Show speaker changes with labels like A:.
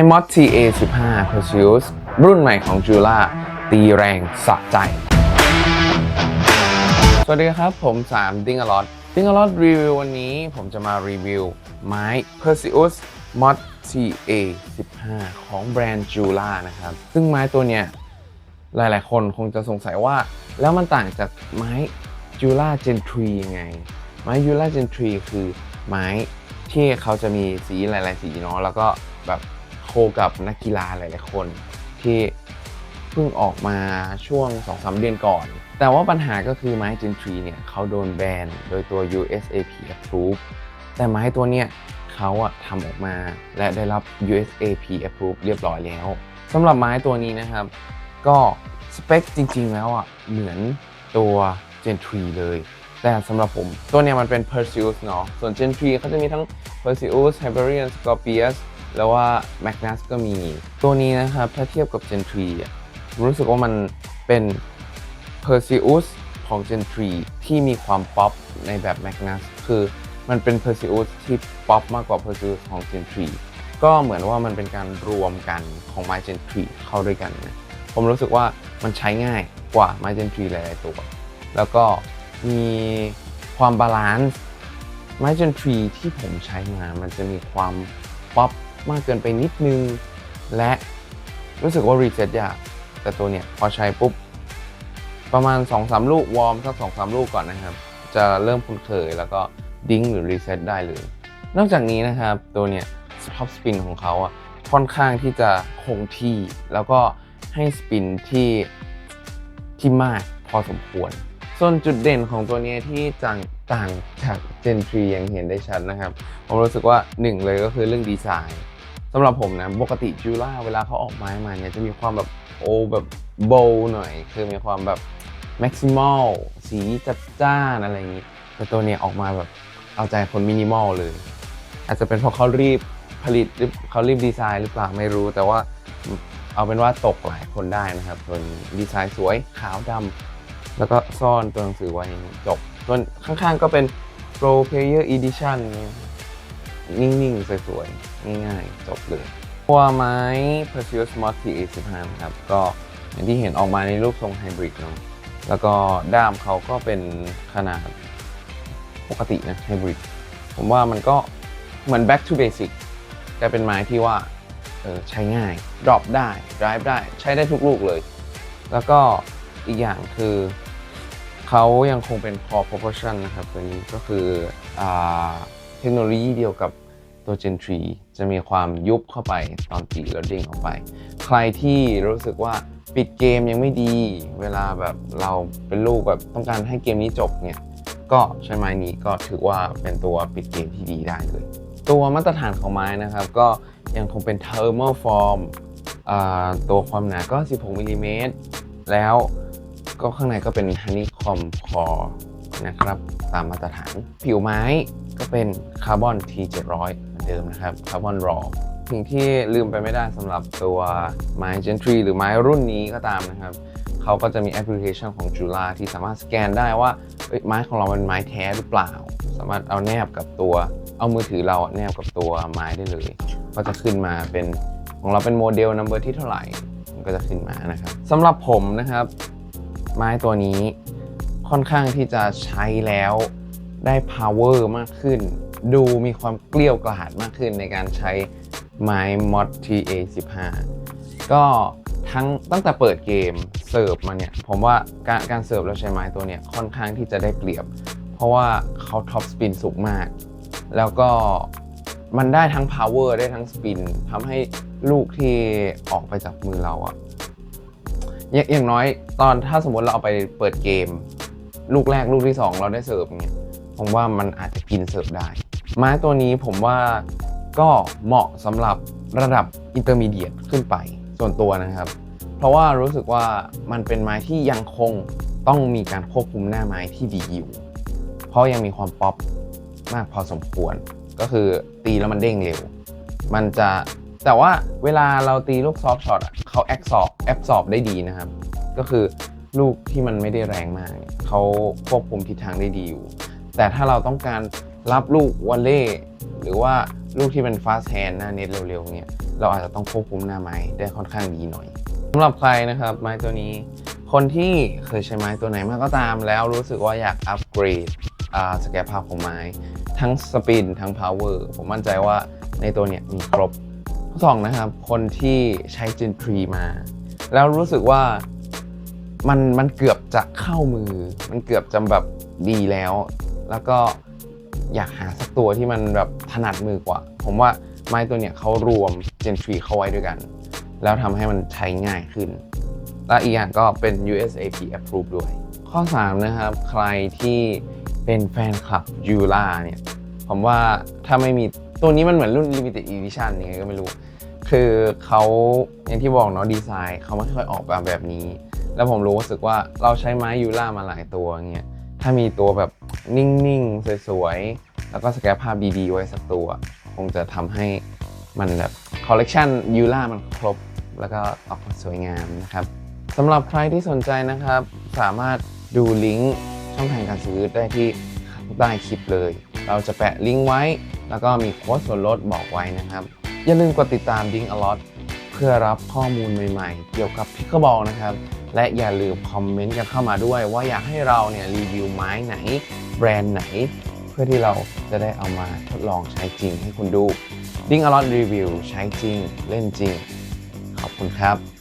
A: iMod TA 15 Perseus รุ่นใหม่ของ Jula ตีแรงสะใจ สวัสดีครับ ผม3ดิงอลอดดิงอลอดรีวิววันนี้ผมจะมารีวิว ไม้ Perseus Mod TA 15 ของแบรนด์ Jula นะครับ ซึ่งไม้ตัวเนี้ยหลายๆ คนคงจะสงสัยว่า แล้วมันต่างจากไม้ Jula Gen 3ยังไง ไม้ Jula Gen 3 คือไม้ที่เขาจะมีสีหลาย ๆ สีเนาะแล้วก็แบบ โคกับนักกีฬาหลาย ๆ คนที่เพิ่งออกมาช่วง 2-3 เดือนก่อน แต่ว่าปัญหาก็คือไม้ Gen 3เนี่ยเขาโดนแบนโดยตัว USAP approve แต่ไม้ตัวเนี้ยเขาอะทำออกมาและได้รับ USAP approve เรียบร้อยแล้วสำหรับไม้ตัวนี้นะครับ ก็สเปคจริง ๆ แล้วอะเหมือนตัว Gen 3เลย แต่สำหรับผม ตัวเนี้ยมันเป็น Perseus เนาะส่วน Gen 3เขาจะมีทั้ง Perseus Hyperion Scorpius แล้วว่า Magnus ก็มี ตัวนี้นะครับ ถ้าเทียบกับ Gen 3อะผมรู้สึกว่ามันเป็น Perseus ของ Gen 3ที่มีความป๊อปในแบบ Magnus คือมันเป็น Perseus ที่ป๊อปมากกว่า Perseus ของ Gen 3ก็เหมือนว่ามันเป็นการรวมกันของ My Gen 3เข้าด้วยกันนะผมรู้สึกว่ามันใช้ง่ายกว่า My Gen 3หลายๆตัว แล้วก็มีความบาลานซ์ My Gen 3ที่ผมใช้มา มันจะมีความป๊อป มากเกินไปนิดนึง และรู้สึกว่ารีเซ็ตยากแต่ตัวเนี้ยพอใช้ปุ๊บ ประมาณ 2-3 ลูกวอร์มสัก 2-3 ลูกก่อนนะครับ จะเริ่มคุ้นเคยแล้วก็ดิ้งหรือรีเซ็ตได้เลย นอกจากนี้นะครับตัวเนี้ยท็อปสปินของเขาอะค่อนข้างที่จะคงที่แล้วก็ให้สปินที่ที่มากพอสมควร ส่วนจุดเด่นของตัวเนี้ยที่ต่างต่างจาก Gen 3ยังเห็นได้ชัดนะครับ ผมรู้สึกว่าหนึ่งเลยก็คือเรื่องดีไซน์ สำหรับผมนะปกติจูล่าเวลาเขาออกไม้มาเนี่ยจะมีความแบบโอ้แบบโบว์หน่อย คือมีความแบบแม็กซิมอลสีจัดจ้านอะไรอย่างนี้ แต่ตัวเนี้ยออกมาแบบเอาใจคนมินิมอลเลย อาจจะเป็นเพราะเขารีบผลิตหรือเขารีบดีไซน์หรือเปล่าไม่รู้แต่ว่าเอาเป็นว่าตกหลายคนได้นะครับส่วนดีไซน์สวยขาวดำแล้วก็ซ่อนตัวหนังสือไว้จบส่วนข้างๆก็เป็น Pro Player Edition เนิ่ง ๆ สวย ๆ ง่าย ๆ จบเลย ตัวไม้ Perseus Mod T15 นะครับ ก็อย่างที่เห็นออกมาในรูปทรงไฮบริดเนาะแล้วก็ด้ามเขาก็เป็นขนาดปกตินะไฮบริดผมว่ามันก็เหมือน back to basic แต่เป็นไม้ที่ว่าออใช้ง่าย drop ได้ drive ได้ ใช้ได้ทุกลูกเลย แล้วก็อีกอย่างคือเขายังคงเป็น core proportion นะครับ ตัวนี้ก็คืออา ทคโนโลยีเดียวกับตัว Gen 3 จะมีความยุบเข้าไปตอนตีแล้วเด้งออกไป ใครที่รู้สึกว่าปิดเกมยังไม่ดี เวลาแบบเราเป็นลูกแบบต้องการให้เกมนี้จบเนี่ย ก็ใช้ไม้นี้ก็ถือว่าเป็นตัวปิดเกมที่ดีได้เลย ตัวมาตรฐานของไม้นะครับ ก็ยังคงเป็น thermal form ตัวความหนาก็ 16มิลลิเมตรแล้วก็ข้างในก็เป็น honeycomb core นะครับ ตามมาตรฐาน ผิวไม้ก็เป็นคาร์บอน T700 เหมือนเดิมนะครับคาร์บอนรอสิ่งที่ลืมไปไม่ได้สำหรับตัวไม้ Gen 3หรือไม้รุ่นนี้ก็ตามนะครับเขาก็จะมีแอปพลิเคชันของ Jula ที่สามารถสแกนได้ว่าไม้ของเราเป็นไม้แท้หรือเปล่า สามารถเอาแนบกับตัว เอามือถือเราแนบกับตัวไม้ได้เลย ก็จะขึ้นมาเป็นของเราเป็นโมเดลนัมเบอร์ที่เท่าไหร่มันก็จะขึ้นมานะครับสำหรับผมนะครับ ไม้ตัวนี้ ค่อนข้างที่จะใช้แล้วได้ power มากขึ้น ดูมีความเกลี้ยวกล่อมมากขึ้นในการใช้ไม้ mod TA 15ก็ทั้งตั้งแต่เปิดเกมเสิร์ฟมาเนี่ย ผมว่าการการเสิร์ฟแล้วใช้ไม้ตัวเนี้ยค่อนข้างที่จะได้เปรียบ เพราะว่าเขาท็อปสปินสูงมาก แล้วก็มันได้ทั้ง power ได้ทั้งสปินทำให้ลูกที่ออกไปจากมือเราอะอย่างน้อยตอนถ้าสมมติเราเอาไปเปิดเกม ลูกแรกลูกที่ 2 เราได้เสิร์ฟเนี่ยผมว่ามันอาจจะกินเสิร์ฟได้ ไม้ตัวนี้ผมว่าก็เหมาะสำหรับระดับอินเตอร์มีเดียตขึ้นไปส่วนตัวนะครับ เพราะว่ารู้สึกว่ามันเป็นไม้ที่ยังคงต้องมีการควบคุมหน้าไม้ที่ดีอยู่ เพราะยังมีความป๊อปมากพอสมควร ก็คือตีแล้วมันเด้งเร็ว มันจะแต่ว่าเวลาเราตีลูกซอฟช็อตเขาแอ s ซอบแอบซอบได้ดีนะครับ ก็คือ ลูกที่มันไม่ได้แรงมากเนี่ยเขาควบคุมทิศทางได้ดีอยู่ แต่ถ้าเราต้องการรับลูกวอลเล่หรือว่าลูกที่เป็นฟาสแ a นหน้าเน็ตเร็วๆเนี่ยเราอาจจะต้องควบคุมหน้าไม้ได้ค่อนข้างดีหน่อยสำหรับใครนะครับ ไม้ตัวนี้ คนที่เคยใช้ไม้ตัวไหนมาก็ตามแล้วรู้สึกว่าอยากอัปเกรดอ่าศักยภาพของไม้ ทั้งสปินทั้ง power ผมมั่นใจว่าในตัวเนี้ยมีครบข้อสองนะครับ คนที่ใช้ Gen 3มา แล้วรู้สึกว่า มันมันเกือบจะเข้ามือ มันเกือบจะแบบดีแล้ว แล้วก็อยากหาสักตัวที่มันแบบถนัดมือกว่า ผมว่าไม้ตัวเนี้ยเขารวม Gen 3เข้าไว้ด้วยกัน แล้วทำให้มันใช้ง่ายขึ้น และอีกอย่างก็เป็น USAP approve ด้วย ข้อ 3 นะครับ ใครที่เป็นแฟนคลับ u l a เนี่ย ผมว่าถ้าไม่มีตัวนี้มันเหมือนรุ่น limited edition ยังไงก็ไม่รู้ คือเขาอย่างที่บอกเนาะดีไซน์เขาไม่ค่อยออกแบบแบบนี้ แล้วผมรู้สึกว่าเราใช้ไม้ยูล่ามาหลายตัวเงี้ยถ้ามีตัวแบบนิ่งๆ สวยๆ แล้วก็ศักยภาพดีๆ ไว้สักตัว คงจะทำให้มันแบบคอลเลกชันยูล่ามันครบ แล้วก็ออกมาสวยงามนะครับสำหรับใครที่สนใจนะครับ สามารถดูลิงก์ช่องทางการซื้อได้ที่ใต้คลิปเลย เราจะแปะลิงก์ไว้ แล้วก็มีโค้ดส่วนลดบอกไว้นะครับ อย่าลืมกดติดตามดิ้งอลอตเพื่อรับข้อมูลใหม่ๆ เกี่ยวกับพิกเกอร์บอลนะครับ และอย่าลืมคอมเมนต์กันเข้ามาด้วย ว่าอยากให้เราเนี่ยรีวิวไม้ไหน แบรนด์ไหน เพื่อที่เราจะได้เอามาทดลองใช้จริงให้คุณดูดิ้งอลอตรีวิวใช้จริง เล่นจริง ขอบคุณครับ